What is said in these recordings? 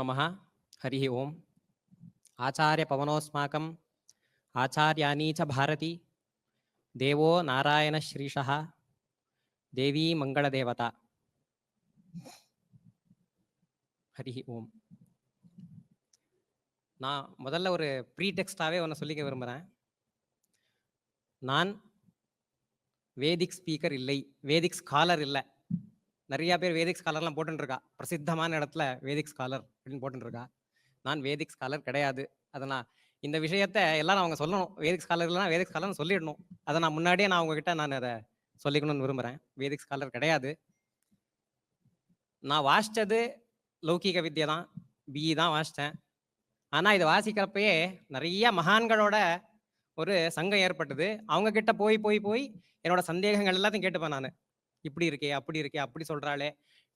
नमः हरिः ओम् आचार्यपवनोऽस्माकम् आचार्याणी च भारती देवो नारायणश्रीशः देवी मङ्गलदेवता ஹரிஹி ஓம் நான் முதல்ல ஒரு ப்ரீ டெக்ஸ்டாகவே ஒன்று சொல்லிக்க விரும்புகிறேன் நான் வேதிக் ஸ்பீக்கர் இல்லை வேதிக் ஸ்காலர் இல்லை நிறையா பேர் வேதிக் ஸ்காலர்லாம் போட்டுருக்கா பிரசித்தமான இடத்துல வேதிக் ஸ்காலர் அப்படின்னு போட்டுருக்கா நான் வேதிக் ஸ்காலர் கிடையாது. அதை நான் இந்த விஷயத்த எல்லாரும் அவங்க சொல்லணும். வேதிக் ஸ்காலர்லாம் இல்லைனா வேதிக் ஸ்காலர்னு சொல்லிடணும். அதை நான் முன்னாடியே நான் உங்ககிட்ட நான் அதை சொல்லிக்கணும்னு விரும்புகிறேன் வேதிக் ஸ்காலர் கிடையாது. நான் வாசித்தது லௌகீக வித்யை தான். பிஇ தான் வாசித்தேன் ஆனால் இதை வாசிக்கிறப்பயே நிறைய மகான்களோட ஒரு சங்கம் ஏற்பட்டது. அவங்க கிட்ட போய் போய் போய் என்னோட சந்தேகங்கள் எல்லாத்தையும் கேட்டுப்பேன் நான். இப்படி இருக்கே அப்படி இருக்கே அப்படி சொல்றாளே.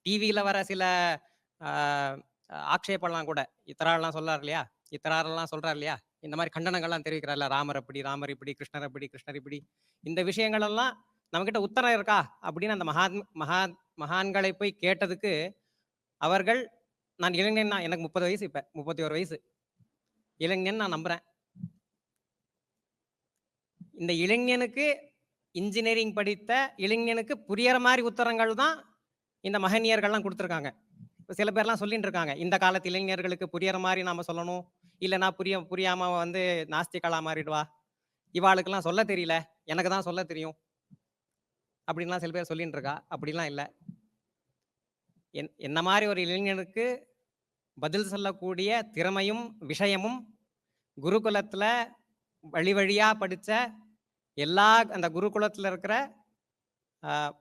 டிவியில வர சில ஆஹ், ஆக்ஷேபம்லாம் கூட இத்தராலாம் சொல்றார் இல்லையா? இத்தராரெல்லாம் சொல்றாரு இல்லையா? இந்த மாதிரி கண்டனங்கள்லாம் தெரிவிக்கிறார்ல ராமர் அப்படி ராமர் இப்படி கிருஷ்ணர் அப்படி கிருஷ்ணர் இப்படி. இந்த விஷயங்கள் எல்லாம் நம்மகிட்ட உத்தரம் இருக்கா? அப்படின்னு அந்த மகாத் மகா மகான்களை போய் கேட்டதுக்கு அவர்கள் நான் இளைஞன் தான் எனக்கு முப்பது வயசு இப்போ முப்பத்தி ஒரு வயசு. இளைஞன் நான் நம்புறேன். இந்த இளைஞனுக்கு இன்ஜினியரிங் படித்த இளைஞனுக்கு புரியற மாதிரி உத்தரங்கள் தான் இந்த மகனியர்கள்லாம் கொடுத்துருக்காங்க. இப்போ சில பேர்லாம் சொல்லிட்டு இருக்காங்க. இந்த காலத்து இளைஞர்களுக்கு புரியற மாதிரி நாம சொல்லணும். இல்லைன்னா புரிய புரியாம வந்து நாஸ்திகளா மாறிடுவா. இவாளுக்கெல்லாம் சொல்ல தெரியல. எனக்கு தான் சொல்ல தெரியும். அப்படின்லாம் சில பேர் சொல்லிட்டு இருக்கா. அப்படிலாம் இல்லை. என் என்ன மாதிரி ஒரு இளைஞனுக்கு பதில் சொல்லக்கூடிய திறமையும் விஷயமும் குருகுலத்தில் வழி வழியாக படித்த எல்லா அந்த குருகுலத்தில் இருக்கிற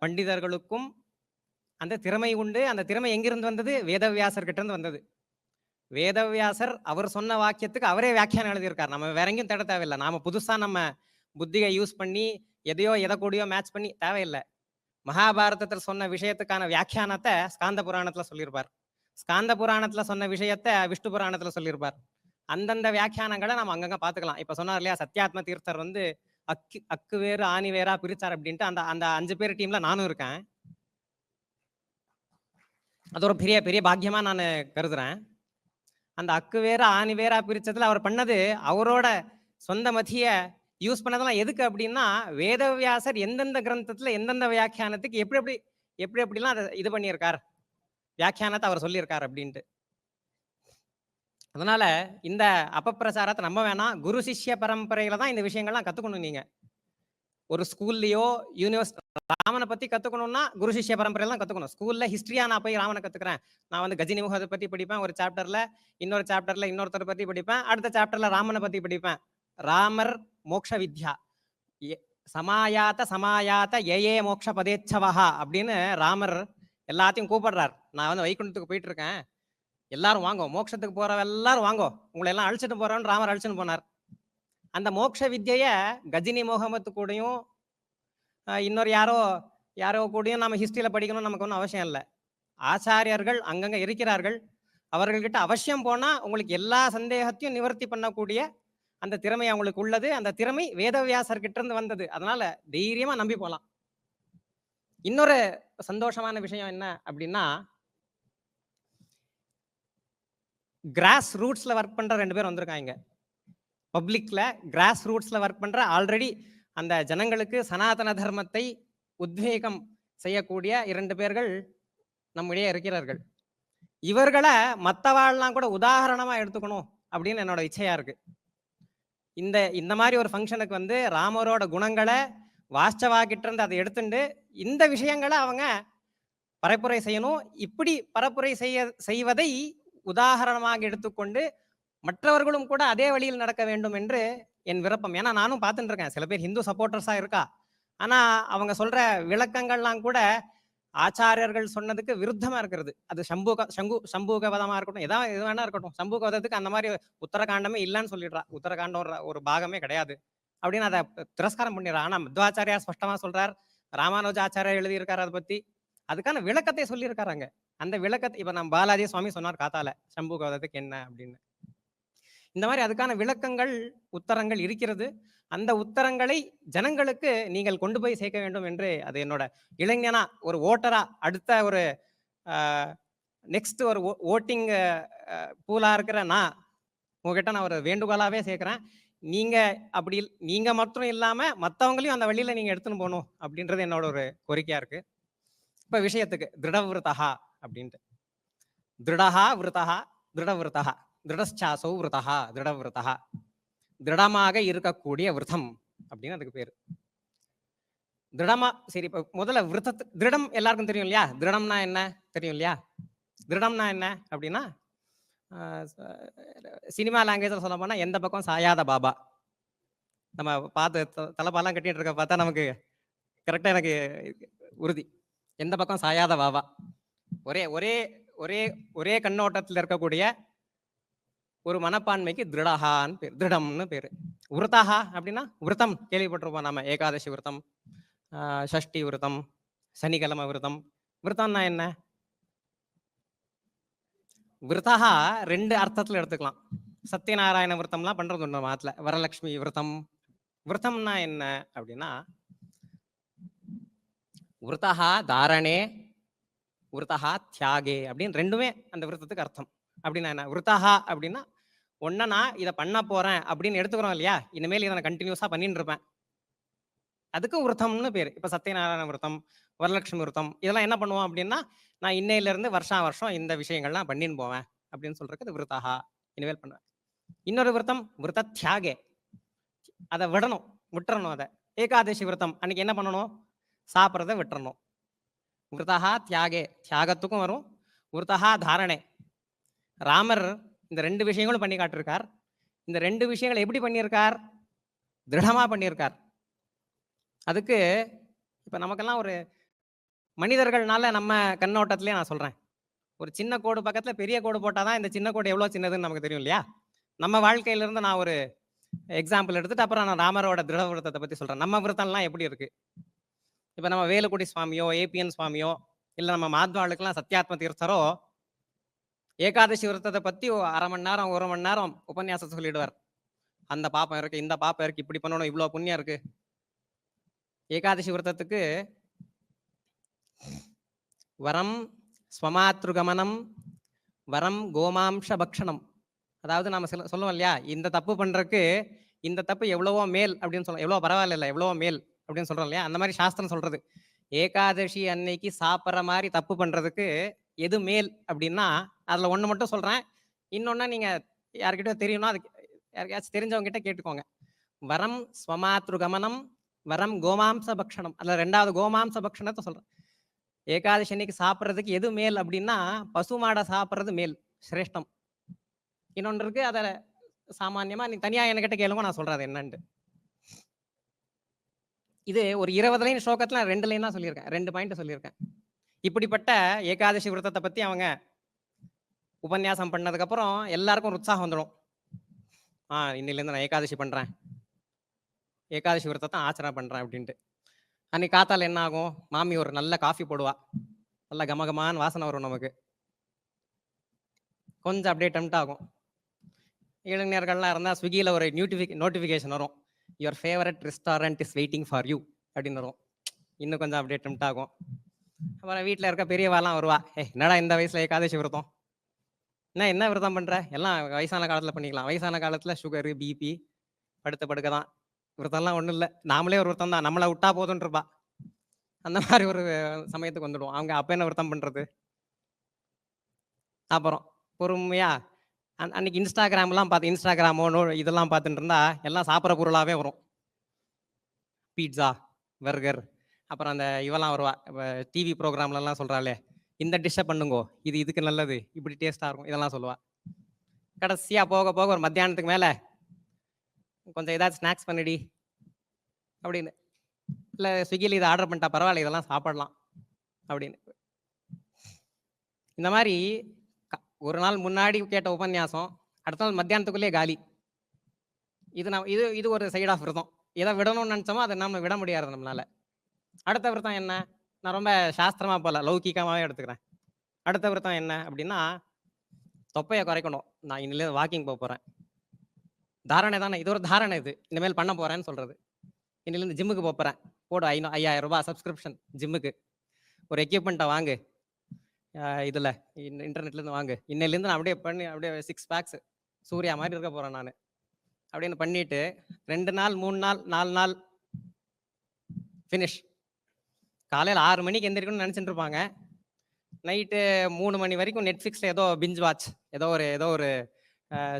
பண்டிதர்களுக்கும் அந்த திறமை உண்டு. அந்த திறமை எங்கிருந்து வந்தது? வேதவியாசர் இருந்து வந்தது. வேதவியாசர் அவர் சொன்ன வாக்கியத்துக்கு அவரே வியாக்கியானம் எழுதியிருக்கார். நம்ம வேற எங்கேயும் தேட தேவையில்லை. நாம புதுசாக நம்ம புத்தியை யூஸ் பண்ணி எதையோ எதை கூடயோ மேட்ச் பண்ணி தேவையில்லை. மகாபாரதத்தில் சொன்ன விஷயத்துக்கான வியாக்கியானத்தை ஸ்காந்த புராணத்தில் சொல்லியிருப்பார். ஸ்காந்த புராணத்தில் சொன்ன விஷயத்த விஷ்ணு புராணத்தில் சொல்லியிருப்பார். அந்தந்த வியாக்கியானங்களை நம்ம அங்கங்கே பார்த்துக்கலாம். இப்போ சொன்னார் இல்லையா சத்யாத்ம தீர்த்தர் வந்து அக்கு அக்கு வேறு ஆணி வேறா பிரிச்சார் அப்படின்ட்டு அந்த அந்த அஞ்சு பேர் டீம்ல நானும் இருக்கேன். அது ஒரு பெரிய பெரிய பாக்கியமா நான் கருதுறேன். அந்த அக்கு வேற ஆணி வேறா பிரிச்சதுல அவர் பண்ணது அவரோட சொந்த மதிய யூஸ் பண்ணதெல்லாம் எதுக்கு அப்படின்னா வேதவியாசர் எந்தெந்த கிரந்தத்துல எந்தெந்த வியாக்கியானத்துக்கு எப்படி எப்படி எப்படி எப்படிலாம் அதை இது பண்ணியிருக்கார் வியாக்கியானத்தை அவர் சொல்லியிருக்கார் அப்படின்ட்டு. அதனால இந்த அப்பப்பிரசாரத்தை நம்ப வேணாம். குரு சிஷ்ய பரம்பரையில தான் இந்த விஷயங்கள்லாம் கத்துக்கணும் நீங்க. ஒரு ஸ்கூல்லையோ யூனிவர்ஸ் ராமனை பத்தி கத்துக்கணும்னா குரு சிஷ்ய பரம்பரையில தான் கத்துக்கணும். ஸ்கூல்ல ஹிஸ்டரியா நான் போய் ராமனை கத்துக்கிறேன். நான் வந்து கஜினி முகத்தை பத்தி படிப்பேன். ஒரு சாப்டர்ல இன்னொரு சாப்டர்ல இன்னொருத்தரை பத்தி படிப்பேன். அடுத்த சாப்டர்ல ராமனை பத்தி படிப்பேன். ராமர் மோக்ஷ வித்யா. எ- சமாயாத்த சமாயாத்த ஏயே மோக்ஷ பதேச்சவஹா அப்படின்னு ராமர் எல்லாத்தையும் கூப்பிடுறார். நான் வந்து வைகுண்டத்துக்கு போயிட்டு இருக்கேன். எல்லாரும் வாங்கோ. மோட்சத்துக்கு போறவ எல்லாரும் வாங்கோ. உங்களை எல்லாம் அழிச்சிட்டு போறோன்னு ராமர் அழிச்சுன்னு போனார். அந்த மோட்ச வித்தியை கஜினி முகமத்து கூடயும் இன்னொரு யாரோ யாரோ கூடயும் நம்ம ஹிஸ்டரியில படிக்கணும்னு நமக்கு ஒன்றும் அவசியம் இல்லை. ஆச்சாரியர்கள் அங்கங்க இருக்கிறார்கள். அவர்கள்கிட்ட அவசியம் போனா உங்களுக்கு எல்லா சந்தேகத்தையும் நிவர்த்தி பண்ணக்கூடிய அந்த திறமை அவங்களுக்கு உள்ளது. அந்த திறமை வேதவியாசர்கிட்ட இருந்து வந்தது. அதனால தைரியமா நம்பி போலாம். இன்னொரு சந்தோஷமான விஷயம் என்ன அப்படின்னா கிராஸ் ரூட்ஸில் ஒர்க் பண்ணுற ரெண்டு பேர் வந்திருக்காங்க. பப்ளிக்கில் கிராஸ் ரூட்ஸில் ஒர்க் பண்ணுற ஆல்ரெடி அந்த ஜனங்களுக்கு சனாதன தர்மத்தை உத்வேகம் செய்யக்கூடிய இரண்டு பேர்கள் நம்மிடையே இருக்கிறார்கள். இவர்களை மற்றவாள்லாம் கூட உதாரணமாக எடுத்துக்கணும் அப்படின்னு என்னோட இச்சையா இருக்கு. இந்த இந்த மாதிரி ஒரு ஃபங்க்ஷனுக்கு வந்து ராமரோட குணங்களை வாஸ்தவாகிட்டு இருந்து அதை எடுத்துட்டு இந்த விஷயங்களை அவங்க பரப்புரை செய்யணும். இப்படி பரப்புரை செய்ய செய்வதை உதாரணமாக எடுத்துக்கொண்டு மற்றவர்களும் கூட அதே வழியில் நடக்க வேண்டும் என்று என் விருப்பம். ஏன்னா நானும் பார்த்துட்டு இருக்கேன் சில பேர் ஹிந்து சப்போர்ட்டர்ஸாக இருக்கா? ஆனா அவங்க சொல்ற விளக்கங்கள்லாம் கூட ஆச்சாரியர்கள் சொன்னதுக்கு விருத்தமா இருக்கிறது. அது சம்பூக சங்கு சம்பூகவதமாக இருக்கட்டும். எதாவது எது வேணா இருக்கட்டும். சம்பூகவதத்துக்கு அந்த மாதிரி உத்தரகாண்டமே இல்லைன்னு சொல்லிடுறா. உத்தரகாண்டம் ஒரு பாகமே கிடையாது. அப்படின்னு அதை திரஸ்காரம் பண்ணிடுறா. ஆனா மத்வாச்சாரியா ஸ்பஷ்டமா சொல்றார். ராமானுஜாச்சாரியா எழுதியிருக்கார் அதை பற்றி அதுக்கான விளக்கத்தை சொல்லியிருக்காங்க அந்த விளக்கத்தை இப்போ நம்ம பாலாஜி சுவாமி சொன்னார் காத்தால சம்பூகவதத்துக்கு என்ன? அப்படின்னு. இந்த மாதிரி அதுக்கான விளக்கங்கள் உத்தரங்கள் இருக்கிறது. அந்த உத்தரங்களை ஜனங்களுக்கு நீங்கள் கொண்டு போய் சேர்க்க வேண்டும் என்று அது என்னோட இளைஞனா ஒரு ஓட்டரா அடுத்த ஒரு நெக்ஸ்ட் ஒரு ஓட்டிங் பூலா இருக்கிற நான் உங்ககிட்ட நான் ஒரு வேண்டுகோளாவே சேர்க்கிறேன். நீங்க அப்படி இல்- நீங்க மட்டும் இல்லாம மற்றவங்களையும் அந்த வழியில நீங்க எடுத்துன்னு போகணும் அப்படின்றது என்னோட ஒரு கோரிக்கையா இருக்கு. இப்ப விஷயத்துக்கு திருடவிரதா அப்படின்ட்டு. திருடஹா விருத்தகா திருடவிரதா திருடச்சாசௌ விரதா திருடவிரதா திருடமாக இருக்கக்கூடிய விரதம் அப்படின்னு அதுக்கு பேரு. திருடமா சரி இப்ப முதல்ல விரதத்து திருடம் எல்லாருக்கும் தெரியும் இல்லையா? திருடம்னா என்ன? தெரியும் இல்லையா? திருடம்னா என்ன அப்படின்னா சினிமா லாங்குவேஜில் சொல்ல போனால் எந்த பக்கம் சாயாத பாபா. நம்ம பார்த்து த- தலைப்பாலாம் கட்டிட்டு இருக்க பார்த்தா நமக்கு கரெக்டாக எனக்கு உறுதி. எந்த பக்கம் சாயாத வாவா? ஒரே ஒரே ஒரே ஒரே கண்ணோட்டத்தில் இருக்கக்கூடிய ஒரு மனப்பான்மைக்கு திருடஹான்னு பேர். திருடம்னு பேர். விரதஹா அப்படின்னா விரதம் கேள்விப்பட்டிருப்போம் நாம. ஏகாதசி விரதம் சஷ்டி விரதம் சனிக்கிழமை விரதம் விரதம்னா என்ன? விரதஹா ரெண்டு அர்த்தத்தில் எடுத்துக்கலாம். சத்யநாராயண விரதம்லாம் பண்ணுறது ஒன்று மாதத்தில் வரலட்சுமி விரதம் விரதம்னா என்ன அப்படின்னா விரதஹா தாரணே விரதஹா தியாகே அப்படின்னு ரெண்டுமே அந்த விரதத்துக்கு அர்த்தம். அப்படின்னா என்ன? விரதஹா அப்படின்னா ஒன்ன நான் இதை பண்ண போறேன் அப்படின்னு எடுத்துக்கிறோம் இல்லையா? இனிமேல் இதை நான் கண்டினியூஸாக பண்ணிட்டு இருப்பேன். அதுக்கு விரதம்னு பேர். இப்போ சத்யநாராயண விரதம் வரலட்சுமி விரதம் இதெல்லாம் என்ன பண்ணுவோம் அப்படின்னா நான் இன்னையிலேருந்து வருஷா வருஷம் இந்த விஷயங்கள்லாம் பண்ணின்னு போவேன் அப்படின்னு சொல்றதுக்கு இது விரதஹா இனிமேல் பண்ணுவேன். இன்னொரு விரதம் விரத தியாகே. அதை விடணும் விட்டுறணும் அதை. ஏகாதசி விரதம் அன்னைக்கு என்ன பண்ணணும்? சாப்பிட்றத விட்டுறணும். உருதகா தியாகே தியாகத்துக்கும் வரும். உருதகா தாரணே. ராமர் இந்த ரெண்டு விஷயங்களும் பண்ணி காட்டிருக்கார். இந்த ரெண்டு விஷயங்களை எப்படி பண்ணியிருக்கார்? திருடமாக பண்ணியிருக்கார். அதுக்கு இப்போ நமக்கெல்லாம் ஒரு மனிதர்கள்னால நம்ம கண்ணோட்டத்திலே நான் சொல்கிறேன் ஒரு சின்ன கோடு பக்கத்தில் பெரிய கோடு போட்டால் தான் இந்த சின்ன கோடு எவ்வளோ சின்னதுன்னு நமக்கு தெரியும் இல்லையா? நம்ம வாழ்க்கையில இருந்து நான் ஒரு எக்ஸாம்பிள் எடுத்துட்டு அப்புறம் நான் ராமரோட திருட விரதத்தை பற்றி சொல்கிறேன் நம்ம விரதம்லாம் எப்படி இருக்குது இப்போ நம்ம வேலுக்குடி சுவாமியோ ஏபிஎன் சுவாமியோ இல்லை நம்ம மாத்வாளுக்கெல்லாம் சத்யாத்ம தீர்த்தரோ ஏகாதசி விரதத்தை பற்றி ஒரு அரை மணி நேரம் ஒரு மணி நேரம் உபன்யாசம் சொல்லிடுவார். அந்த பாப்பம் இருக்கு இந்த பாப்பம் இருக்கு இப்படி பண்ணணும் இவ்வளோ புண்ணியம் இருக்கு. ஏகாதசி விரதத்துக்கு வரம் ஸ்வமாத்ருகமனம் வரம் கோமாம்ச பக்ஷணம். அதாவது நம்ம சொல்லுவோம் இல்லையா? இந்த தப்பு பண்றதுக்கு இந்த தப்பு எவ்வளவோ மேல் அப்படின்னு சொல்லலாம் எவ்வளோ பரவாயில்ல எவ்வளவோ மேல். அப்படின்னு சொல்றோம் இல்லையா? அந்த மாதிரி சாஸ்திரம் சொல்றது. ஏகாதசி அன்னைக்கு சாப்பிட்ற மாதிரி தப்பு பண்றதுக்கு எது மேல் அப்படின்னா அதுல ஒன்று மட்டும் சொல்றேன். இன்னொன்னா நீங்க யாருக்கிட்ட தெரியும்னா அதுக்கு யாருக்காச்சும் தெரிஞ்சவங்க கிட்ட கேட்டுக்கோங்க. வரம் ஸ்வமாத்ரு கமனம் வரம் கோமாம்ச பக்ஷணம் அதுல ரெண்டாவது கோமாம்ச பக்ஷணத்தை சொல்றேன். ஏகாதசி அன்னைக்கு சாப்பிட்றதுக்கு எது மேல் அப்படின்னா பசு மாடை சாப்பிட்றது மேல் சிரேஷ்டம். இன்னொன்று இருக்கு அதை சாமான்யமா நீ தனியாக என்கிட்ட கேளுங்க நான் சொல்றேன் அது என்னன்ட்டு. இது ஒரு இருபது லைன் ஸ்லோகத்துல ரெண்டு லைன் தான் சொல்லியிருக்கேன். ரெண்டு பாயிண்ட் சொல்லியிருக்கேன். இப்படிப்பட்ட ஏகாதசி விரதத்தை பத்தி அவங்க உபன்யாசம் பண்ணதுக்கு அப்புறம் எல்லாருக்கும் ஒரு உற்சாகம் வந்துடும். ஆ இன்னிலேருந்து நான் ஏகாதசி பண்றேன். ஏகாதசி விரதத்தை ஆச்சரணை பண்றேன் அப்படின்ட்டு. அன்னைக்கு காத்தால என்ன ஆகும்? மாமி ஒரு நல்ல காஃபி போடுவா. நல்ல கமகமான வாசனை வரும் நமக்கு. கொஞ்சம் அப்படியே டெம்ட் ஆகும். இளைஞர்கள்லாம் இருந்தால் ஸ்விக்கியில் ஒரு நியூட்டிஃபிக் நோட்டிஃபிகேஷன் வரும். Your favourite restaurant is waiting for you அப்படின்னு வரும். இன்னும் கொஞ்சம் அப்படியே டெம்ட் ஆகும். அப்புறம் வீட்டில் இருக்க பெரியவாலாம் வருவா ஏ என்னடா இந்த வயசுல ஏகாதசி விரதம்? என்ன என்ன விரதம் பண்ற? எல்லாம் வயசான காலத்தில் பண்ணிக்கலாம். வயசான காலத்தில் சுகரு பிபி படுத்த படுக்க தான் விரதம்லாம் ஒன்றும் இல்லை. நாமளே ஒரு விரதம் தான். நம்மளை விட்டா போதும்னு அந்த மாதிரி ஒரு சமயத்துக்கு வந்துடுவோம். அவங்க அப்போ என்ன விரதம் பண்றது? அப்புறம் பொறுமையா அன்னைக்கு இன்ஸ்டாகிராம்லாம் பார்த்து இன்ஸ்டாகிராமோ நோ இதெல்லாம் பார்த்துட்டு இருந்தா எல்லாம் சாப்பிட்ற பொருளாகவே வரும். பீட்சா பர்கர் அப்புறம் அந்த இவெல்லாம் வருவா. டிவி ப்ரோக்ராம்லலாம் சொல்கிறாளே இந்த டிஷ்ஷை பண்ணுங்கோ இது இதுக்கு நல்லது இப்படி டேஸ்ட்டாக இருக்கும் இதெல்லாம் சொல்லுவா. கடைசியாக போக போக ஒரு மத்தியானத்துக்கு மேலே கொஞ்சம் ஏதாச்சும் ஸ்நாக்ஸ் பண்ணிடி அப்படின்னு. இல்லை ஸ்விக்கியில் இதை ஆர்டர் பண்ணிட்டா பரவாயில்ல இதெல்லாம் சாப்பிடலாம் அப்படின்னு. இந்த மாதிரி ஒரு நாள் முன்னாடி கேட்ட உபன்யாசம் அடுத்த நாள் மத்தியானத்துக்குள்ளேயே காலி. இது நான் இது இது ஒரு சைட் ஆஃப் விரதம். எதை விடணும்னு நினச்சோமோ அதை நம்ம விட முடியாது நம்மளால. அடுத்த விரதம் என்ன? நான் ரொம்ப சாஸ்திரமாக போல லௌகிகமாவே எடுத்துக்கிறேன். அடுத்த விரதம் என்ன அப்படின்னா தொப்பையை குறைக்கணும். நான் இன்னில வாக்கிங் போக போகிறேன் தாரணை தானே இது ஒரு தாரணை இது. இனிமேல் பண்ண போகிறேன்னு சொல்கிறது இன்னிலேருந்து ஜிம்முக்கு போகிறேன் போடு ஐநூ ஐயாயிரம் ரூபாய் சப்ஸ்கிரிப்ஷன் ஜிம்முக்கு ஒரு எக்யூப்மெண்ட்டை வாங்கு. இதில். இன்டர்நெட்லேருந்து வாங்கு. இன்னையிலேருந்து நான் அப்படியே பண்ணி அப்படியே சிக்ஸ் பேக்ஸ் சூர்யா மாதிரி இருக்க போகிறேன் நான். அப்படின்னு பண்ணிட்டு ரெண்டு நாள் மூணு நாள் நாலு நாள் ஃபினிஷ் காலையில் ஆறு மணிக்கு எந்திரிக்கணும்னு நினச்சிட்டு இருப்பாங்க. நைட்டு மூணு மணி வரைக்கும் நெட்ஃப்ளிக்ஸில் ஏதோ பிஞ்ச் வாட்ச் ஏதோ ஒரு ஏதோ ஒரு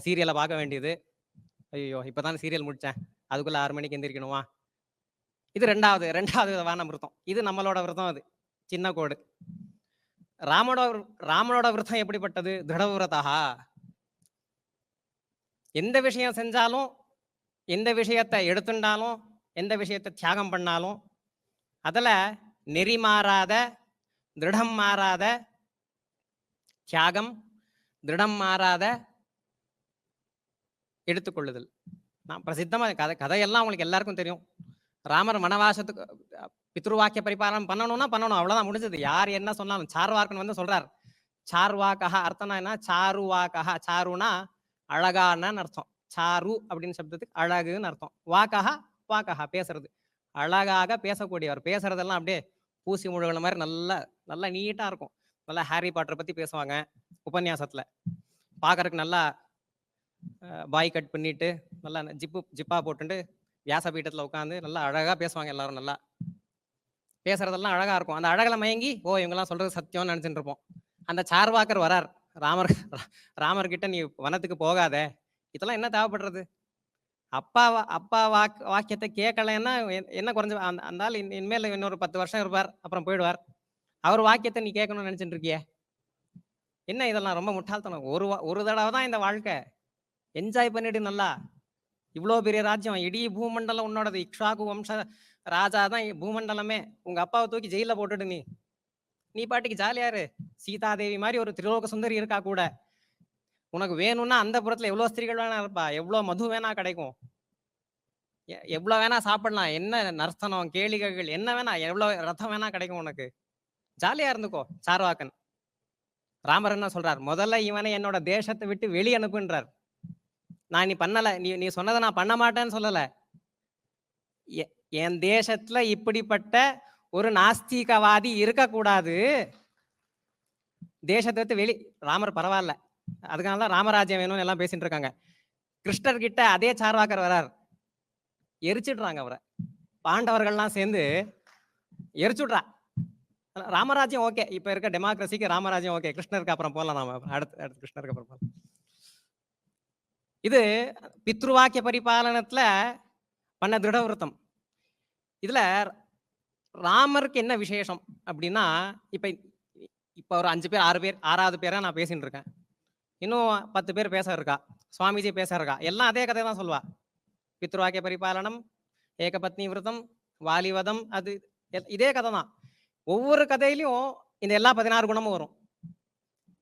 சீரியலை பார்க்க வேண்டியது. ஐயோ இப்போ தான் சீரியல் முடித்தேன் அதுக்குள்ளே ஆறு மணிக்கு எந்திரிக்கணுமா? இது ரெண்டாவது ரெண்டாவது விதமான விரதம். இது நம்மளோட விரதம் அது. சின்ன கோடு. ராமனோட ராமனோட விரதம் எப்படிப்பட்டது? திருடவிரதா எந்த விஷயம் செஞ்சாலும் எந்த விஷயத்தை எடுத்துட்டாலும் எந்த விஷயத்தை தியாகம் பண்ணாலும் அதில் நெறி மாறாத திருடம் மாறாத தியாகம் திருடம் மாறாத எடுத்துக்கொள்ளுதல். நான் பிரசித்தமாக கதை கதையெல்லாம் உங்களுக்கு எல்லாருக்கும் தெரியும். ராமர் வனவாசத்துக்கு பித்ருவாக்கிய பரிபாலனம் பண்ணணும்னா பண்ணணும். அவ்வளவுதான் முடிஞ்சது. யார் என்ன சொன்னாலும் சார்வாக்கன் வந்து சொல்றார். சார்வாக்கா அர்த்தம்னா என்ன? சாருவாக்கா சாருனா அழகானன்னு அர்த்தம். சாரு அப்படின்னு சப்தத்துக்கு அழகுன்னு அர்த்தம். வாக்கா வாக்கா பேசுறது. அழகாக பேசக்கூடியவர். பேசுறதெல்லாம் அப்படியே பூசி முழுகின மாதிரி நல்லா நல்லா நீட்டா இருக்கும். நல்லா ஹாரி பாட்டரை பத்தி பேசுவாங்க உபன்யாசத்துல. பார்க்கறதுக்கு நல்லா பாய் கட் பண்ணிட்டு நல்லா ஜிப்பு ஜிப்பா போட்டுட்டு வியாசபீட்டத்தில் உட்காந்து நல்லா அழகா பேசுவாங்க எல்லாரும் நல்லா. பேசுறதெல்லாம் அழகா இருக்கும். அந்த அழகில் மயங்கி ஓ இவங்கெல்லாம் சொல்றது சத்தியம்னு நினைச்சிட்டு இருப்போம். அந்த சார்வாக்கர் வரார். ராமர் ராமர் கிட்ட நீ வனத்துக்கு போகாத. இதெல்லாம் என்ன தேவைப்படுறது? அப்பா அப்பா வாக் வாக்கியத்தை கேட்கலைன்னா என்ன குறைஞ்ச அந்த அந்த ஆள் இன்- இனிமேல் இன்னொரு பத்து வருஷம் இருப்பார். அப்புறம் போயிடுவார். அவர் வாக்கியத்தை நீ கேட்கணும்னு நினச்சிட்டுருக்கிய என்ன இதெல்லாம்? ரொம்ப முட்டாள்தனம். ஒரு வா- ஒரு தடவை தான் இந்த வாழ்க்கை. என்ஜாய் பண்ணிடு நல்லா. இவ்வளோ பெரிய ராஜ்யம். இடி பூமண்டலம் உன்னோடது. இக்ஷாகு வம்ச ராஜா தான் பூமண்டலமே. உங்க அப்பாவை தூக்கி ஜெயில போட்டுடு நீ. நீ பாட்டுக்கு ஜாலியாரு சீதாதேவி மாதிரி ஒரு திருலோக சுந்தரி இருக்கா கூட. உனக்கு வேணும்னா அந்த புறத்துல எவ்வளவு ஸ்திரீகள் வேணா இருப்பா. எவ்வளவு மது வேணா கிடைக்கும். எ- எவ்வளவு வேணா சாப்பிடலாம். என்ன நர்த்தனம் கேளிகைகள் என்ன வேணா எவ்வளவு ரத்தம் வேணா கிடைக்கும் உனக்கு. ஜாலியா இருந்துக்கோ சார்வாக்கன். ராமர் என்ன சொல்றார்? முதல்ல இவனை என்னோட தேசத்தை விட்டு வெளியே அனுப்புன்றார். நான் நீ பண்ணல. நீ நீ சொன்னதை நான் பண்ண மாட்டேன்னு சொல்லல. என் தேசத்துல இப்படிப்பட்ட ஒரு நாஸ்திகவாதி இருக்கக்கூடாது. தேசத்தை விட்டு வெளி ராமர் பரவாயில்ல. அதுக்காக தான் ராமராஜ்யம் வேணும்னு எல்லாம் பேசிட்டு இருக்காங்க. கிருஷ்ணர் கிட்ட அதே சார்வாக்கர் வரார். எரிச்சிடுறாங்க அவரை. பாண்டவர்கள்லாம் சேர்ந்து எரிச்சுடுறா. ராமராஜ்யம் ஓகே. இப்ப இருக்க டெமோக்ரஸிக்கு ராமராஜ்யம் ஓகே. கிருஷ்ணருக்கு அப்புறம் போகலாம் நாம. அடுத்து அடுத்து கிருஷ்ணருக்கு அப்புறம் போகலாம் இது பித்ருவாக்கிய பரிபாலனத்துல பண்ண திருடவிரதம் இதுல ராமருக்கு என்ன விசேஷம் அப்படின்னா இப்ப இப்ப ஒரு அஞ்சு பேர் ஆறு பேர் ஆறாவது பேரா நான் பேசிட்டு இருக்கேன். இன்னும் பத்து பேர் பேச இருக்கா? சுவாமிஜி பேச இருக்கா? எல்லாம் அதே கதை தான் சொல்லுவா. பித்ருவாக்கிய பரிபாலனம் ஏகபத்னி விரதம் வாலிவதம் அது எல்- இதே கதை தான். ஒவ்வொரு கதையிலையும் இந்த எல்லா பதினாறு குணமும் வரும்.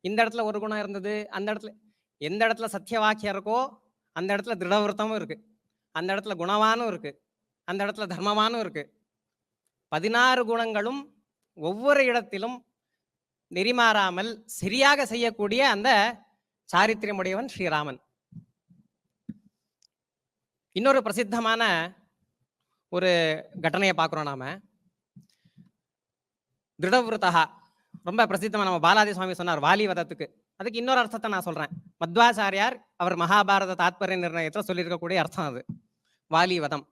இந்த இடத்துல ஒரு குணம் இருந்தது அந்த இடத்துல எந்த இடத்துல சத்திய வாக்கியம் இருக்கோ அந்த இடத்துல திருடவிரத்தமும் இருக்கு. அந்த இடத்துல குணவானும் இருக்கு. அந்த இடத்துல தர்மமானும் இருக்கு. பதினாறு குணங்களும் ஒவ்வொரு இடத்திலும் நெறிமாறாமல் சரியாக செய்யக்கூடிய அந்த சாரித்திரமுடையவன் ஸ்ரீராமன். இன்னொரு பிரசித்தமான ஒரு கட்டணையை பார்க்குறோம் நாம. திருடவிரதா ரொம்ப பிரசித்தமா நம்ம பாலாஜி சுவாமி சொன்னார் வாலி வதத்துக்கு. அதுக்கு இன்னொரு அர்த்தத்தை நான் சொல்கிறேன் மத்வாச்சாரியார் அவர் மகாபாரத தாத்பரிய நிர்ணயத்தில் சொல்லியிருக்கக்கூடிய அர்த்தம் அது. வாலி வதம்.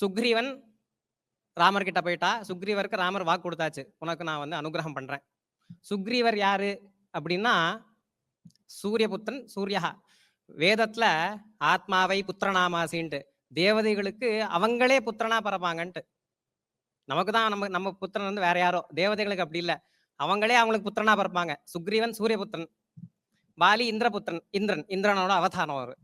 சுக்ரீவன் ராமர் கிட்ட போயிட்டா. சுக்ரீவருக்கு ராமர் வாக்கு கொடுத்தாச்சு. உனக்கு நான் வந்து அனுகிரகம் பண்றேன். சுக்ரீவர் யாரு அப்படின்னா சூரியபுத்திரன் சூர்யா. வேதத்துல ஆத்மாவை புத்திரநாமாசின்ட்டு தேவதைகளுக்கு அவங்களே புத்திரனா பரப்பாங்கன்ட்டு நமக்கு தான் நம்ம நம்ம புத்திரன் வந்து வேற யாரோ. தேவதைகளுக்கு அப்படி இல்லை. அவங்களே அவங்களுக்கு புத்திரனா பிறப்பாங்க. சுக்ரீவன் சூரியபுத்திரன். பாலி இந்திரபுத்திரன் இந்திரன். இந்திரனோட அவதாரம் அவர்.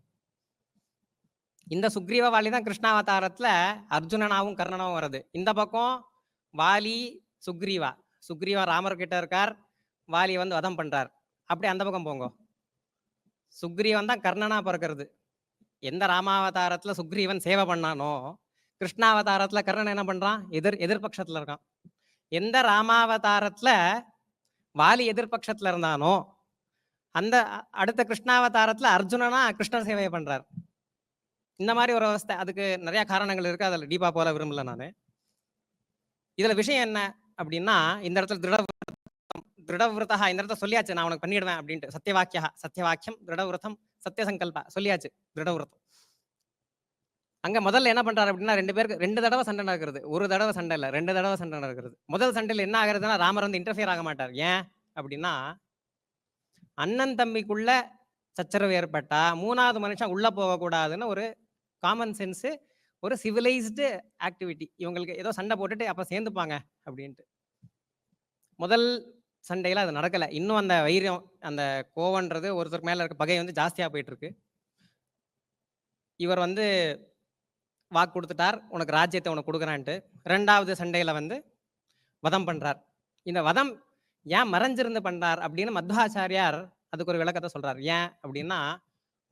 இந்த சுக்ரீவ வாலி தான் கிருஷ்ணாவதாரத்துல அர்ஜுனனாவும் கர்ணனாவும் வருது இந்த பக்கம் வாலி சுக்ரீவா. சுக்ரீவா ராமர் கிட்ட இருக்கார். வாலி வந்து வதம் பண்றார். அப்படி அந்த பக்கம் போங்க. சுக்ரீவன் தான் கர்ணனா பிறக்கிறது. எந்த ராமாவதாரத்துல சுக்ரீவன் சேவை பண்ணானோ கிருஷ்ணாவதாரத்துல கர்ணன் என்ன பண்றான்? எதிர் எதிர்பட்சத்துல இருக்கான். எந்த ராமாவதாரத்துல வாலி எதிர்பட்சத்துல இருந்தானோ அந்த அடுத்த கிருஷ்ணாவதாரத்துல அர்ஜுனனா கிருஷ்ணர் சேவையை பண்றார். இந்த மாதிரி ஒரு அவஸ்தை அதுக்கு நிறைய காரணங்கள் இருக்கு. அதுல டீப்பா போல விரும்பல நானு. இதுல விஷயம் என்ன அப்படின்னா இந்த இடத்துல திருட திருடவிரதா இந்த இடத்த சொல்லியாச்சு நான் உனக்கு பண்ணிடுவேன் அப்படின்ட்டு. சத்தியவாக்கியா சத்தியவாக்கியம் திருடவிரதம் சத்தியசங்கல்ப சொல்லியாச்சு திருடவிரதம் அங்க முதல்ல என்ன பண்றாரு அப்படின்னா ரெண்டு பேருக்கு ரெண்டு தடவை சண்டை நடக்கிறது. ஒரு தடவை சண்டை இல்லை ரெண்டு தடவை சண்டை நடக்கிறது. முதல் சண்டையில் என்ன ஆகுறதுன்னா ராமர் வந்து இன்டர்ஃபியர் ஆக மாட்டார். ஏன் அப்படின்னா அண்ணன் தம்பிக்குள்ள சச்சரவு ஏற்பட்டா மூணாவது மனுஷன் உள்ள போகக்கூடாதுன்னு ஒரு காமன் சென்ஸு ஒரு சிவிலைஸ்டு ஆக்டிவிட்டி இவங்களுக்கு ஏதோ சண்டை போட்டுட்டு அப்ப சேர்ந்துப்பாங்க அப்படின்ட்டு. முதல் சண்டையில அது நடக்கல. இன்னும் அந்த வைரியம் அந்த கோவன்றது ஒருத்தருக்கு மேல இருக்க பகை வந்து ஜாஸ்தியா போயிட்டு இருக்கு இவர் வந்து வாக்கு கொடுத்துட்டார் உனக்கு ராஜ்யத்தை உனக்கு கொடுக்குறான்ட்டு. ரெண்டாவது சண்டையில வந்து வதம் பண்றார். இந்த வதம் ஏன் மறைஞ்சிருந்து பண்றார் அப்படின்னு மத்வாச்சாரியார் அதுக்கு ஒரு விளக்கத்தை சொல்றார். ஏன் அப்படின்னா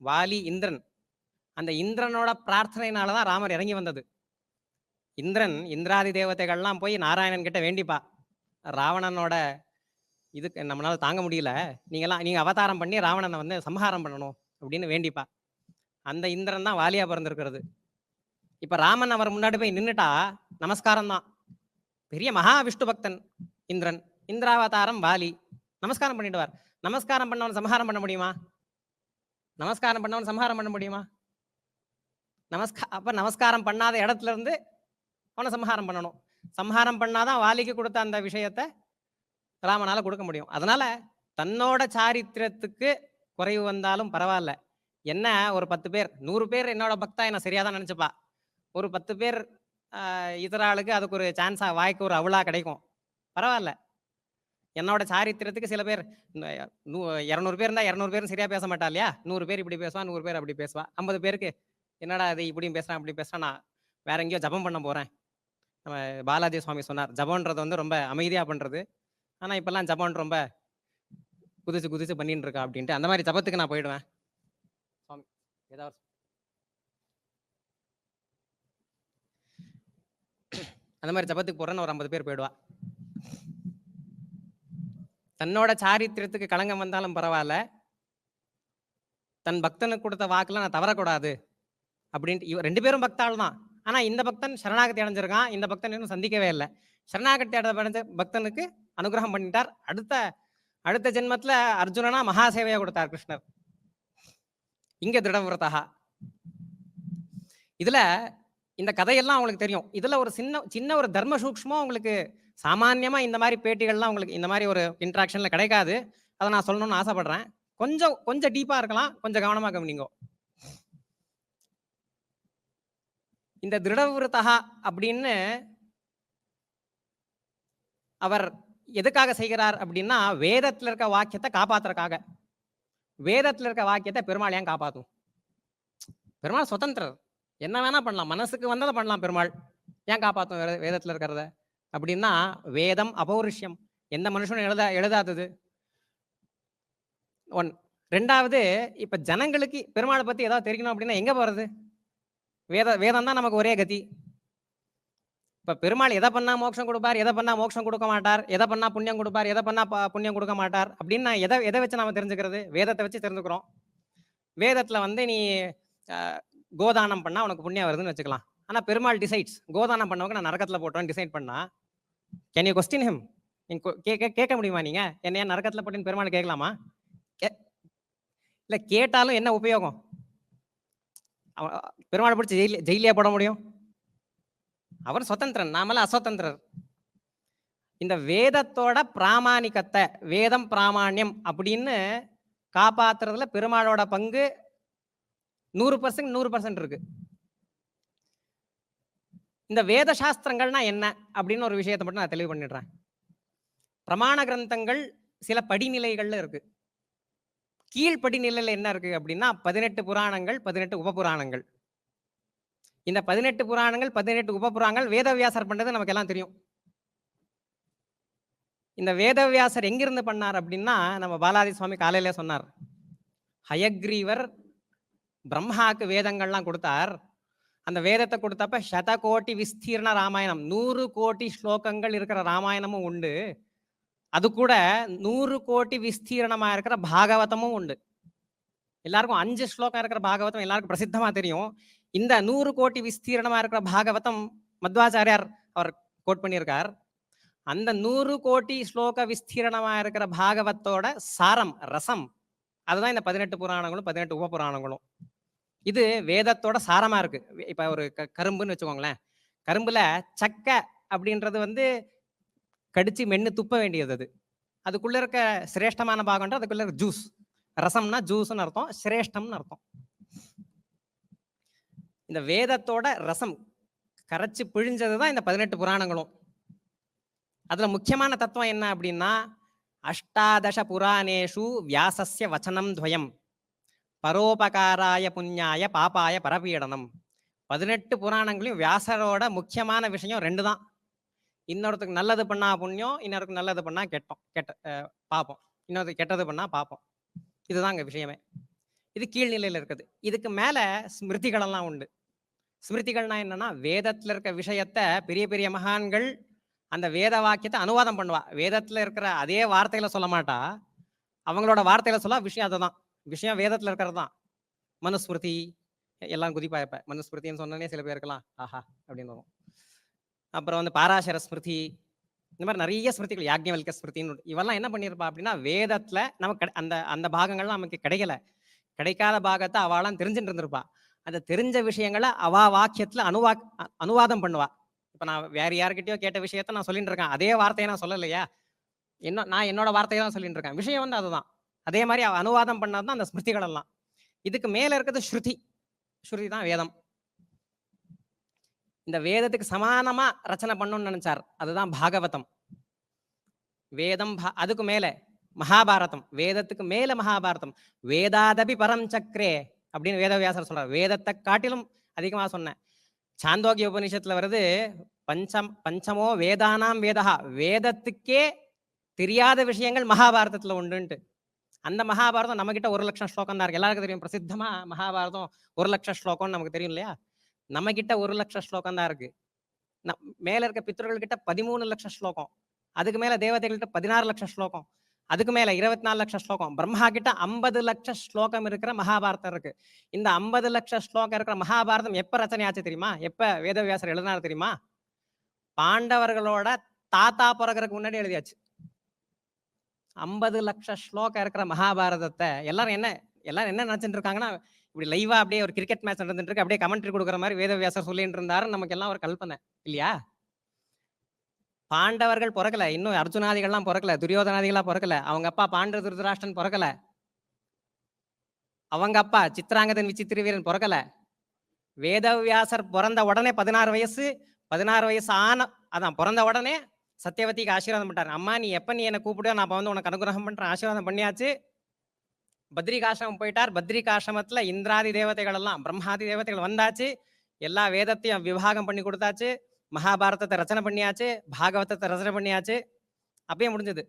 வாலி இந்திரன் அந்த இந்திரனோட பிரார்த்தனையினால தான் ராமர் இறங்கி வந்தது. இந்திரன் இந்திராதி தேவதைகள்லாம் போய் நாராயணன் கிட்ட வேண்டிப்பா. ராவணனோட இதுக்கு நம்மளால தாங்க முடியல. நீங்கெல்லாம் நீங்க அவதாரம் பண்ணி ராவணனை வந்து சம்ஹாரம் பண்ணணும் அப்படின்னு வேண்டிப்பா. அந்த இந்திரன் தான் வாலியா பிறந்திருக்கிறது. இப்ப ராமன் அவர் முன்னாடி போய் நின்றுட்டா நமஸ்காரம் தான். பெரிய மகா விஷ்ணு பக்தன் இந்திரன். இந்திராவதாரம் வாலி. நமஸ்காரம் பண்ணிடுவார். நமஸ்காரம் பண்ணவன் சம்ஹாரம் பண்ண முடியுமா? நமஸ்காரம் பண்ணவன் சம்ஹாரம் பண்ண முடியுமா? நமஸ்கா அப்போ நமஸ்காரம் பண்ணாத இடத்துல இருந்து அவனை சம்ஹாரம் பண்ணணும். சம்ஹாரம் பண்ணாதான் வாலிக்கு கொடுத்த அந்த விஷயத்த ராமனால் கொடுக்க முடியும். அதனால் தன்னோட சாரித்திரத்துக்கு குறைவு வந்தாலும் பரவாயில்ல. என்ன ஒரு பத்து பேர் நூறு பேர் என்னோட பக்தா என்ன சரியாக தான் நினச்சிப்பா. ஒரு பத்து பேர் இதர ஆளுக்கு அதுக்கு ஒரு சான்ஸாக வாய்க்கு ஒரு அவளாக கிடைக்கும். பரவாயில்ல. என்னோட சாரித்திரத்துக்கு சில பேர் இரநூறு பேர் இருந்தால் இரநூறு பேரும் சரியா பேச மாட்டா இல்லையா? நூறு பேர் இப்படி பேசுவா நூறு பேர் அப்படி பேசுவா. ஐம்பது பேருக்கு என்னடா அது இப்படியும் பேசுறான் அப்படி பேசுறான் நான் வேற எங்கேயோ ஜபம் பண்ண போறேன். நம்ம பாலாஜி சுவாமி சொன்னார் ஜபம்ன்றது வந்து ரொம்ப அமைதியா பண்றது. ஆனா இப்பெல்லாம் ஜபம் ரொம்ப குதிச்சு குதிச்சு பண்ணிட்டு இருக்கா? அப்படின்ட்டு அந்த மாதிரி ஜபத்துக்கு நான் போயிடுவேன். சுவாமி ஏதாவது அந்த மாதிரி ஜபத்துக்கு போறேன்னு ஒரு ஐம்பது பேர் போயிடுவா. தன்னோட சாரித்திரத்துக்கு களங்கம் வந்தாலும் பரவாயில்ல. தன் பக்தனுக்கு கொடுத்த வாக்குலாம் நான் தவறக்கூடாது. அப்படின்ட்டு இவ ரெண்டு பேரும் பக்தாள் தான் ஆனா இந்த பக்தன் சரணாகதி அடைஞ்சிருக்கான். இந்த பக்தன் இன்னும் சந்திக்கவே இல்லை. சரணாகதி அடைஞ்ச பக்தனுக்கு அனுகிரகம் பண்ணிட்டார். அடுத்த அடுத்த ஜென்மத்துல அர்ஜுனனா மகாசேவையா கொடுத்தார் கிருஷ்ணர். இங்க திருடவிரதா இதுல இந்த கதையெல்லாம் அவங்களுக்கு தெரியும். இதுல ஒரு சின்ன சின்ன ஒரு தர்ம சூக்ஷ்மம் உங்களுக்கு சாமான்யமா இந்த மாதிரி பேட்டிகள்லாம் உங்களுக்கு இந்த மாதிரி ஒரு இன்ட்ராக்ஷன்ல கிடைக்காது. அதை நான் சொல்லணும்னு ஆசைப்படுறேன். கொஞ்சம் கொஞ்சம் டீப்பா இருக்கலாம். கொஞ்சம் கவனமா கவனிங்கோ. இந்த திருடவிரதா அப்படின்னு அவர் எதுக்காக செய்கிறார் அப்படின்னா வேதத்தில் இருக்க வாக்கியத்தை காப்பாத்துறதுக்காக. வேதத்தில் இருக்க வாக்கியத்தை பெருமாள் ஏன் காப்பாத்தும்? பெருமாள் சுதந்திரர். என்ன வேணா பண்ணலாம். மனசுக்கு வந்ததை பண்ணலாம் பெருமாள். ஏன் காப்பாத்தும் வேதத்தில் இருக்கிறத? அப்படின்னா வேதம் அபௌருஷ்யம். எந்த மனுஷனும் எழுத எழுதாதது. ஒன் ரெண்டாவது இப்ப ஜனங்களுக்கு பெருமாளை பத்தி ஏதாவது தெரியணும் அப்படின்னா எங்க போறது? வேத வேதம் தான் நமக்கு ஒரே கதி. இப்ப பெருமாள் எதை பண்ணா மோட்சம் கொடுப்பார் எதை பண்ணா மோட்சம் கொடுக்க மாட்டார் எதை பண்ணா புண்ணியம் கொடுப்பார் எதை பண்ணா புண்ணியம் கொடுக்க மாட்டார் அப்படின்னு நான் எதை எதை வச்சு நாம தெரிஞ்சுக்கிறது? வேதத்தை வச்சு தெரிஞ்சுக்கிறோம். வேதத்துல வந்து நீ கோதானம் பண்ணா உனக்கு புண்ணியம் வருதுன்னு வச்சுக்கலாம். ஆனா பெருமாள் டிசைட்ஸ் கோதானம் பண்ணவங்க நான் நரகத்துல போட்டோன்னு டிசைட் பண்ணா கேன் யூ கொஸ்டின் ஹிம் கேட்க முடியுமா நீங்க? என்ன ஏன் நரகத்துல போட்டுன்னு பெருமாள் கேட்கலாமா? கே- இல்ல கேட்டாலும் என்ன உபயோகம்? பெருமாளை பிடிச்சி ஜெயில ஜெயிலியா போட முடியும்? அவர் சுதந்திரன் நாமெல்லாம் அசுதந்திரர். இந்த வேதத்தோட பிராமாணிக்கத்தை வேதம் பிராமாணியம் அப்படின்னு காப்பாத்துறதுல பெருமாளோட பங்கு நூறு பர்சன்ட் நூறு பர்சன்ட் இருக்கு. இந்த வேத சாஸ்திரங்கள்னா என்ன அப்படின்னு ஒரு விஷயத்தை மட்டும் நான் தெளிவு பண்ணிடுறேன். பிரமாண கிரந்தங்கள் சில படிநிலைகள்ல இருக்கு. கீழ்ப்படி நிலையில் என்ன இருக்கு அப்படின்னா பதினெட்டு புராணங்கள் பதினெட்டு உபபுராணங்கள். இந்த பதினெட்டு புராணங்கள் பதினெட்டு உபபுராணங்கள் வேதவியாசர் பண்ணது நமக்கு எல்லாம் தெரியும். இந்த வேதவியாசர் எங்கிருந்து பண்ணார் அப்படின்னா நம்ம பாலாஜி சுவாமி காலையில சொன்னார். ஹயக்ரீவர் பிரம்மாக்கு வேதங்கள்லாம் கொடுத்தார். அந்த வேதத்தை கொடுத்தப்ப சத கோட்டி விஸ்தீர்ண ராமாயணம். நூறு கோடி ஸ்லோகங்கள் இருக்கிற ராமாயணமும் உண்டு. அது கூட நூறு கோடி விஸ்தீரணமா இருக்கிற பாகவதமும் உண்டு. எல்லாருக்கும் அஞ்சு ஸ்லோகம் இருக்கிற பாகவதம் எல்லாருக்கும் பிரசித்தமா தெரியும். இந்த நூறு கோடி விஸ்தீரணமா இருக்கிற பாகவதம் மத்வாச்சாரியார் அவர் கோட் பண்ணியிருக்கார். அந்த நூறு கோடி ஸ்லோக விஸ்தீரணமா இருக்கிற பாகவத்தோட சாரம் ரசம் அதுதான் இந்த பதினெட்டு புராணங்களும் பதினெட்டு உப புராணங்களும் இது வேதத்தோட சாரமா இருக்கு. இப்ப ஒரு க- கரும்புன்னு வச்சுக்கோங்களேன். கரும்புல சக்கை அப்படின்றது வந்து கடிச்சு மென்று துப்ப வேண்டியது அது. அதுக்குள்ளே இருக்க சிரேஷ்டமான பாகம்ன்ற அதுக்குள்ளே இருக்க ஜூஸ் ரசம்னா ஜூஸ்னு அர்த்தம். சிரேஷ்டம்னு அர்த்தம். இந்த வேதத்தோட ரசம் கரைச்சி பிழிஞ்சது தான் இந்த பதினெட்டு புராணங்களும். அதில் முக்கியமான தத்துவம் என்ன அப்படின்னா அஷ்டாதச புராணேஷு வியாசஸ்ய வச்சனம் துவயம். பரோபகாராய புண்ணியாய பாப்பாய பரபீடனம். பதினெட்டு புராணங்களையும் வியாசரோட முக்கியமான விஷயம் ரெண்டு தான் இன்னொருத்துக்கு நல்லது பண்ணா புண்ணியம் இன்னொருக்கு நல்லது பண்ணா கெட்டோம் கெட்ட பார்ப்போம் பாப்போம். இன்னொருத்தருக்கு கெட்டது பண்ணா பார்ப்போம் இதுதான் விஷயமே. இது கீழ்நிலையில் இருக்குது. இதுக்கு மேல ஸ்மிருதிகளெல்லாம் உண்டு. ஸ்மிருதிகள்னா என்னன்னா வேதத்துல இருக்க விஷயத்த பெரிய பெரிய மகான்கள் அந்த வேத வாக்கியத்தை அனுவாதம் பண்ணுவா. வேதத்துல இருக்கிற அதே வார்த்தையில சொல்ல மாட்டா. அவங்களோட வார்த்தையில சொல்ல விஷயம் அதுதான். விஷயம் வேதத்துல இருக்கிறது தான். மனுஸ்மிருதி எல்லாம் குதிப்பா இப்ப. மனுஸ்மிருத்தின்னு சொன்னனே சில பேருக்கலாம் ஆஹா அப்படின்னு வரும். அப்புறம் வந்து பாராசர ஸ்மிருதி இந்த மாதிரி நிறைய ஸ்மிருதிகள் யாக்ஞவல்க ஸ்மிருதின்னு இவெல்லாம் என்ன பண்ணியிருப்பா அப்படின்னா வேதத்தில் நமக்கு அந்த அந்த பாகங்கள்லாம் நமக்கு கிடைக்கல. கிடைக்காத பாகத்தை அவளாம் தெரிஞ்சுட்டு இருந்திருப்பா. அந்த தெரிஞ்ச விஷயங்களை அவா வாக்கியத்தில் அனுவா அனுவாதம் பண்ணுவா. இப்போ நான் வேற யார்கிட்டயோ கேட்ட விஷயத்த நான் சொல்லிட்டு இருக்கேன். அதே வார்த்தையை நான் சொல்லலையா? என்ன நான் என்னோட வார்த்தையை தான் சொல்லிட்டு இருக்கேன். விஷயம் வந்து அதுதான். அதே மாதிரி அனுவாதம் பண்ணாதான் அந்த ஸ்மிருதிகள் எல்லாம் இதுக்கு மேலே இருக்கிறது ஸ்ருதி. ஸ்ருதி தான் வேதம். இந்த வேதத்துக்கு சமானமா ரச்சனை பண்ணணும்னு நினைச்சார். அதுதான் பாகவதம். வேதம் பா- அதுக்கு மேல மகாபாரதம். வேதத்துக்கு மேல மகாபாரதம். வேதாதபி பரம் சக்கரே அப்படின்னு வேதவியாசர் சொல்றார். வேதத்தை காட்டிலும் அதிகமா சொன்னேன். சாந்தோக்கிய உபநிஷத்துல வருது பஞ்சம் பஞ்சமோ வேதானாம் வேதா வேதத்துக்கே தெரியாத விஷயங்கள் மகாபாரதத்துல உண்டுன்ட்டு. அந்த மகாபாரதம் நம்ம கிட்ட ஒரு லட்சம் ஸ்லோகம் தான் இருக்கு. எல்லாருக்கும் தெரியும். பிரசித்தமா மகாபாரதம் ஒரு லட்சம் ஸ்லோகம்னு நமக்கு தெரியும் இல்லையா? நம்ம கிட்ட ஒரு லட்சம் ஸ்லோகம் தான் இருக்கு. நம்- மேல இருக்க பித்தர்கள் கிட்ட பதிமூணு லட்சம் ஸ்லோகம். அதுக்கு மேல தேவதைகள்கிட்ட பதினாறு லட்சம் ஸ்லோகம். அதுக்கு மேல இருபத்தி நாலு லட்சம் ஸ்லோகம். பிரம்மா கிட்ட ஐம்பது லட்சம் ஸ்லோகம் இருக்கிற மகாபாரதம் இருக்கு. இந்த ஐம்பது லட்சம் ஸ்லோகம் இருக்கிற மகாபாரதம் எப்ப ரச்சனை ஆச்சு தெரியுமா? எப்ப வேதவியாசர் எழுதினார் தெரியுமா? பாண்டவர்களோட தாத்தா பிறகுறதுக்கு முன்னாடி எழுதியாச்சு. ஐம்பது லட்சம் ஸ்லோகம் இருக்கிற மகாபாரதத்தை எல்லாரும் என்ன எல்லாரும் என்ன நினைச்சிட்டு இருக்காங்கன்னா இப்படி லைவா அப்படியே ஒரு கிரிக்கெட் மேட்ச் நடந்துட்டு இருக்கு அப்படியே கமெண்ட்ரி கொடுக்குற மாதிரி வேதவியாசர் சொல்லிட்டு இருந்தாரு நமக்கு எல்லாம் ஒரு கல்பனை. இல்லையா? பாண்டவர்கள் பிறக்கல. இன்னும் அர்ஜுனாதிகள்லாம் பிறக்கல. துரியோதனாதிகளா பிறக்கல. அவங்க அப்பா பாண்ட திருதராஷ்டன் பிறக்கல. அவங்க அப்பா சித்ராங்கதன் விச்சி திருவீரன் பிறக்கல. வேதவியாசர் பிறந்த உடனே பதினாறு வயசு பதினாறு வயசு ஆன அதான் பிறந்த உடனே சத்தியவதிக்கு ஆசீர்வாதம் பண்ணாரு அம்மா நீ எப்ப நீ என்ன கூப்பிடுவோ நான் வந்து உனக்கு அனுகிரகம் பண்றேன். ஆசீர்வாதம் பண்ணியாச்சு. பத்ரிகாசிரமம் போயிட்டார். பத்ரிகாசிரமத்துல இந்திராதி தேவதைகள் எல்லாம் பிரம்மாதி தேவதைகள் வந்தாச்சு. எல்லா வேதத்தையும் விவாகம் பண்ணி கொடுத்தாச்சு. மகாபாரதத்தை ரச்சனை பண்ணியாச்சு. பாகவதத்தை ரச்சனை பண்ணியாச்சு. அப்பயே முடிஞ்சது.